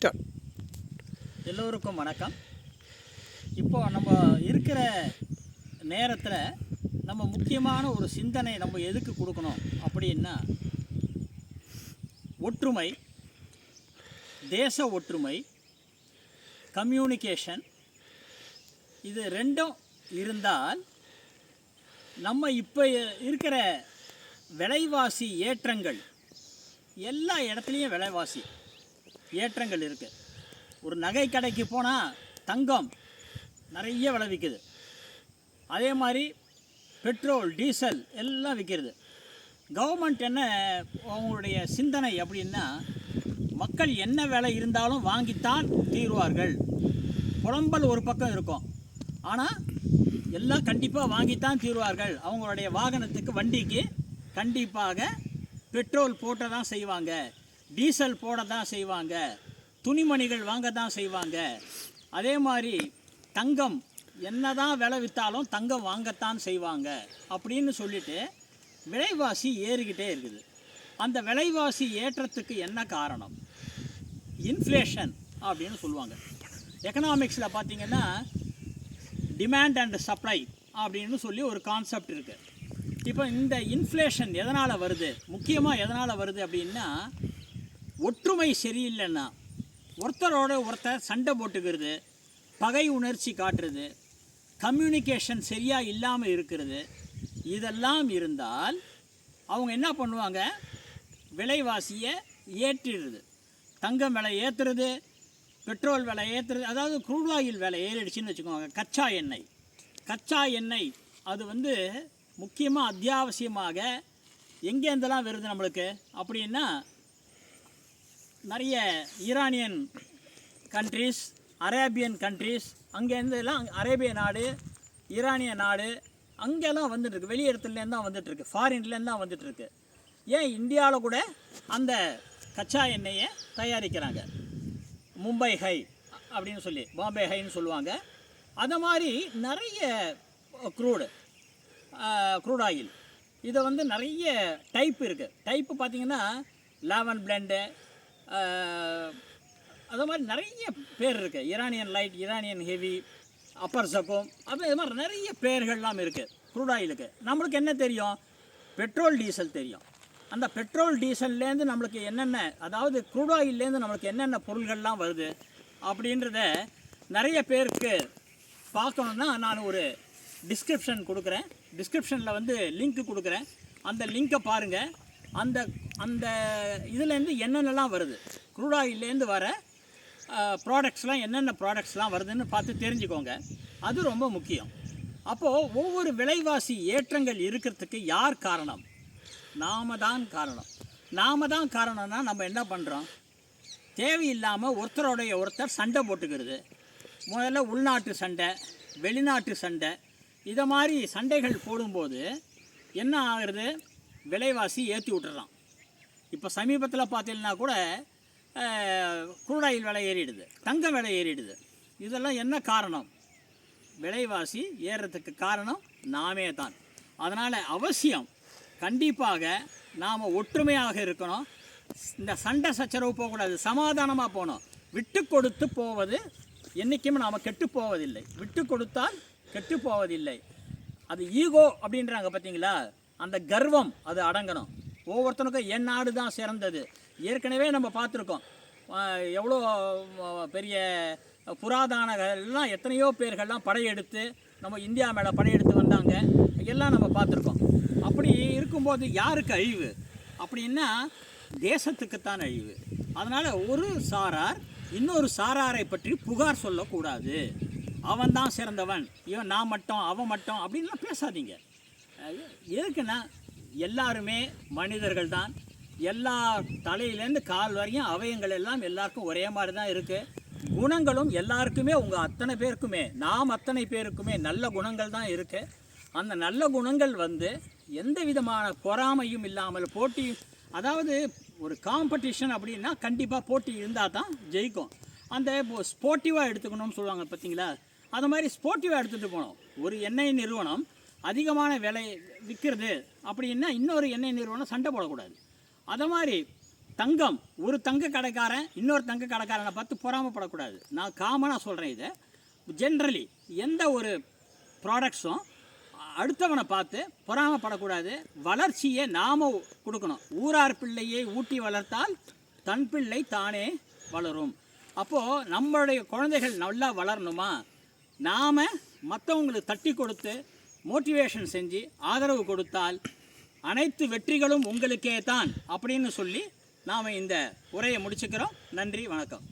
Start எல்லோருக்கும் வணக்கம். இப்போ நம்ம இருக்கிற நேரத்தில் நம்ம முக்கியமான ஒரு சிந்தனை நம்ம எதுக்கு கொடுக்கணும் அப்படின்னா ஒற்றுமை தேச ஒற்றுமை கம்யூனிகேஷன் இது ரெண்டும் இருந்தால் நம்ம இப்போ இருக்கிற விலைவாசி ஏற்றங்கள் எல்லா இடத்துலையும் விலைவாசி. ஏற்றங்கள் இருக்குது ஒரு நகை கடைக்கு போனால் தங்கம் நிறைய விலை விற்கிது அதே மாதிரி பெட்ரோல் டீசல் எல்லாம் விற்கிறது கவர்மெண்ட் என்ன அவங்களுடைய சிந்தனை அப்படின்னா மக்கள் என்ன விலை இருந்தாலும் வாங்கித்தான் தீருவார்கள். புலம்பல் ஒரு பக்கம் இருக்கும். ஆனால் எல்லாம் கண்டிப்பாக வாங்கித்தான் தீருவார்கள். அவங்களுடைய வாகனத்துக்கு வண்டிக்கு கண்டிப்பாக பெட்ரோல் போட்ட தான் செய்வாங்க. டீசல் போட தான் செய்வாங்க. துணிமணிகள் வாங்க தான் செய்வாங்க. அதே மாதிரி தங்கம் என்னதான் விலை விற்றாலும் தங்கம் வாங்கத்தான் செய்வாங்க அப்படின்னு சொல்லிட்டு விலைவாசி ஏறிக்கிட்டே இருக்குது. அந்த விலைவாசி ஏற்றத்துக்கு என்ன காரணம்? இன்ஃப்ளேஷன் அப்படின்னு சொல்லுவாங்க. எக்கனாமிக்ஸில் பார்த்தீங்கன்னா டிமாண்ட் அண்ட் சப்ளை அப்படின்னு சொல்லி ஒரு கான்செப்ட் இருக்குது இப்போ இந்த இன்ஃப்ளேஷன் எதனால் வருது? முக்கியமாக எதனால் வருது அப்படின்னா ஒற்றுமை சரியில்லைன்னா ஒருத்தரோட ஒருத்தர் சண்டை போட்டுக்கிறது பகை உணர்ச்சி காட்டுறது கம்யூனிகேஷன் சரியாக இல்லாமல் இருக்கிறது இதெல்லாம் இருந்தால் அவங்க என்ன பண்ணுவாங்க? விலைவாசியை ஏற்றிடுறது. தங்கம் விலை ஏற்றுறது பெட்ரோல் விலை ஏற்றுறது அதாவது குரூட் ஆயில் விலை ஏறிடுச்சுன்னு வச்சுக்கோங்க கச்சா எண்ணெய். கச்சா எண்ணெய் அது வந்து முக்கியமாக அத்தியாவசியமாக எங்கேருந்தெல்லாம் வருது நம்மளுக்கு? அப்படின்னா நிறைய ஈரானியன் கண்ட்ரீஸ் அரேபியன் கண்ட்ரீஸ் அங்கேருந்துலாம் அரேபிய நாடு ஈரானிய நாடு அங்கெல்லாம் வந்துட்டுருக்கு. வெளி இடத்துலேருந்து தான் வந்துட்டுருக்கு. ஃபாரின்லேருந்து தான் வந்துட்டுருக்கு. ஏன் இந்தியாவில் கூட அந்த கச்சா எண்ணெயை தயாரிக்கிறாங்க? மும்பை ஹை அப்படின்னு சொல்லி பாம்பே ஹைன்னு சொல்லுவாங்க. அதை மாதிரி நிறைய க்ரூடு க்ரூட் ஆயில் இதை வந்து நிறைய டைப் இருக்குது டைப்பு பார்த்தீங்கன்னா லெவன் பிளெண்டு அது மாதிரி நிறைய பேர் இருக்குது Iranian light Iranian heavy upper சப்போம் அப்படி இது மாதிரி நிறைய பேர்கள்லாம் இருக்குது க்ரூட் ஆயிலுக்கு நம்மளுக்கு என்ன தெரியும்? பெட்ரோல் டீசல் தெரியும். அந்த பெட்ரோல் டீசல்லேருந்து நம்மளுக்கு என்னென்ன அதாவது க்ரூட் ஆயிலேருந்து நம்மளுக்கு என்னென்ன பொருள்கள்லாம் வருது அப்படின்றத நிறைய பேருக்கு பார்க்கணுன்னா நான் ஒரு டிஸ்கிரிப்ஷன் கொடுக்குறேன். டிஸ்கிரிப்ஷனில் வந்து லிங்க் கொடுக்குறேன். அந்த லிங்க்கை பாருங்கள் அந்த அந்த இதுலேருந்து என்னென்னலாம் வருது? க்ரூட் ஆயிலேருந்து வர ப்ராடக்ட்ஸ்லாம் என்னென்ன ப்ராடக்ட்ஸ்லாம் வருதுன்னு பார்த்து தெரிஞ்சுக்கோங்க. அது ரொம்ப முக்கியம். அப்போது ஒவ்வொரு விலைவாசி ஏற்றங்கள் இருக்கிறதுக்கு யார் காரணம்? நாம தான் காரணம். நாம தான் காரணம்னா நம்ம என்ன பண்ணுறோம் தேவையில்லாமல் ஒருத்தருடைய ஒருத்தர் சண்டை போட்டுக்கிறது. முதல்ல உள்நாட்டு சண்டை வெளிநாட்டு சண்டை இதை மாதிரி சண்டைகள் போடும்போது என்ன ஆகுறது? விலைவாசி ஏற்றி விட்டுறான். இப்போ சமீபத்தில் பார்த்தீங்கன்னா கூட குருடாயில் விலை ஏறிடுது தங்கம் விலை ஏறிடுது. இதெல்லாம் என்ன காரணம்? விலைவாசி ஏறுறதுக்கு காரணம் நாமே தான். அதனால் அவசியம் கண்டிப்பாக நாம் ஒற்றுமையாக இருக்கணும். இந்த சண்டை சச்சரவு போகக்கூடாது சமாதானமாக போகணும். விட்டு கொடுத்து போவது என்றைக்கும் நாம் கெட்டு போவதில்லை. விட்டு கொடுத்தால் கெட்டு போவதில்லை. அது ஈகோ அப்படின்றாங்க பார்த்தீங்களா அந்த கர்வம் அது அடங்கணும். ஒவ்வொருத்தனுக்கும் என் நாடு தான் சிறந்தது. ஏற்கனவே நம்ம பார்த்துருக்கோம். எவ்வளோ பெரிய புராதனங்கள்லாம் எத்தனையோ பேர்கள்லாம் படையெடுத்து நம்ம இந்தியா மேலே படையெடுத்து வந்தாங்க. எல்லாம் நம்ம பார்த்துருக்கோம். அப்படி இருக்கும்போது யாருக்கு அழிவு? அப்படின்னா தேசத்துக்குத்தான் அழிவு. அதனால் ஒரு சாரார் இன்னொரு சாராரை பற்றி புகார் சொல்லக்கூடாது. அவன் தான் சிறந்தவன். இவன் நான் மட்டும் அவன் மட்டும் அப்படின்லாம் பேசாதீங்க. எதுக்குன்னா எல்லாருமே மனிதர்கள் தான் எல்லா தலையிலேருந்து கால் வரையும் அவயங்கள் எல்லாம் எல்லாருக்கும் ஒரே மாதிரி தான் இருக்குது குணங்களும் எல்லாருக்குமே உங்கள் அத்தனை பேருக்குமே நாம் அத்தனை பேருக்குமே நல்ல குணங்கள் தான் இருக்குது அந்த நல்ல குணங்கள் வந்து எந்த விதமான பொறாமையும் இல்லாமல் போட்டி அதாவது ஒரு காம்படிஷன் அப்படின்னா கண்டிப்பாக போட்டி இருந்தால் தான் ஜெயிக்கும். அந்த ஸ்போர்ட்டிவாக எடுத்துக்கணும்னு சொல்லுவாங்க பார்த்தீங்களா? அது மாதிரி ஸ்போர்ட்டிவாக எடுத்துகிட்டு போகணும் ஒரு எண்ணெய் நிறுவனம் அதிகமான விலை விற்கிறது. அப்படின்னா இன்னொரு எண்ணெய் நிறுவனம் சண்டை போடக்கூடாது. அதை மாதிரி தங்கம் ஒரு தங்க கடைக்காரன் இன்னொரு தங்க கடைக்காரனை பார்த்து பொறாமப்படக்கூடாது. நான் காமனாக சொல்கிறேன் இதை. ஜென்ரலி எந்த ஒரு ப்ராடக்ட்ஸும் அடுத்தவனை பார்த்து பொறாமப்படக்கூடாது. வளர்ச்சியை நாம் கொடுக்கணும். ஊரார் பிள்ளையை ஊட்டி வளர்த்தால் தன் பிள்ளை தானே வளரும். அப்போது நம்மளுடைய குழந்தைகள் நல்லா வளரணுமா? நாம் மற்றவங்களுக்கு தட்டி கொடுத்து மோட்டிவேஷன் செஞ்சு ஆதரவு கொடுத்தால் அனைத்து வெற்றிகளும் உங்களுக்கே தான் அப்படின்னு சொல்லி நாம் இந்த உரையை முடிச்சுக்கிறோம். நன்றி வணக்கம்.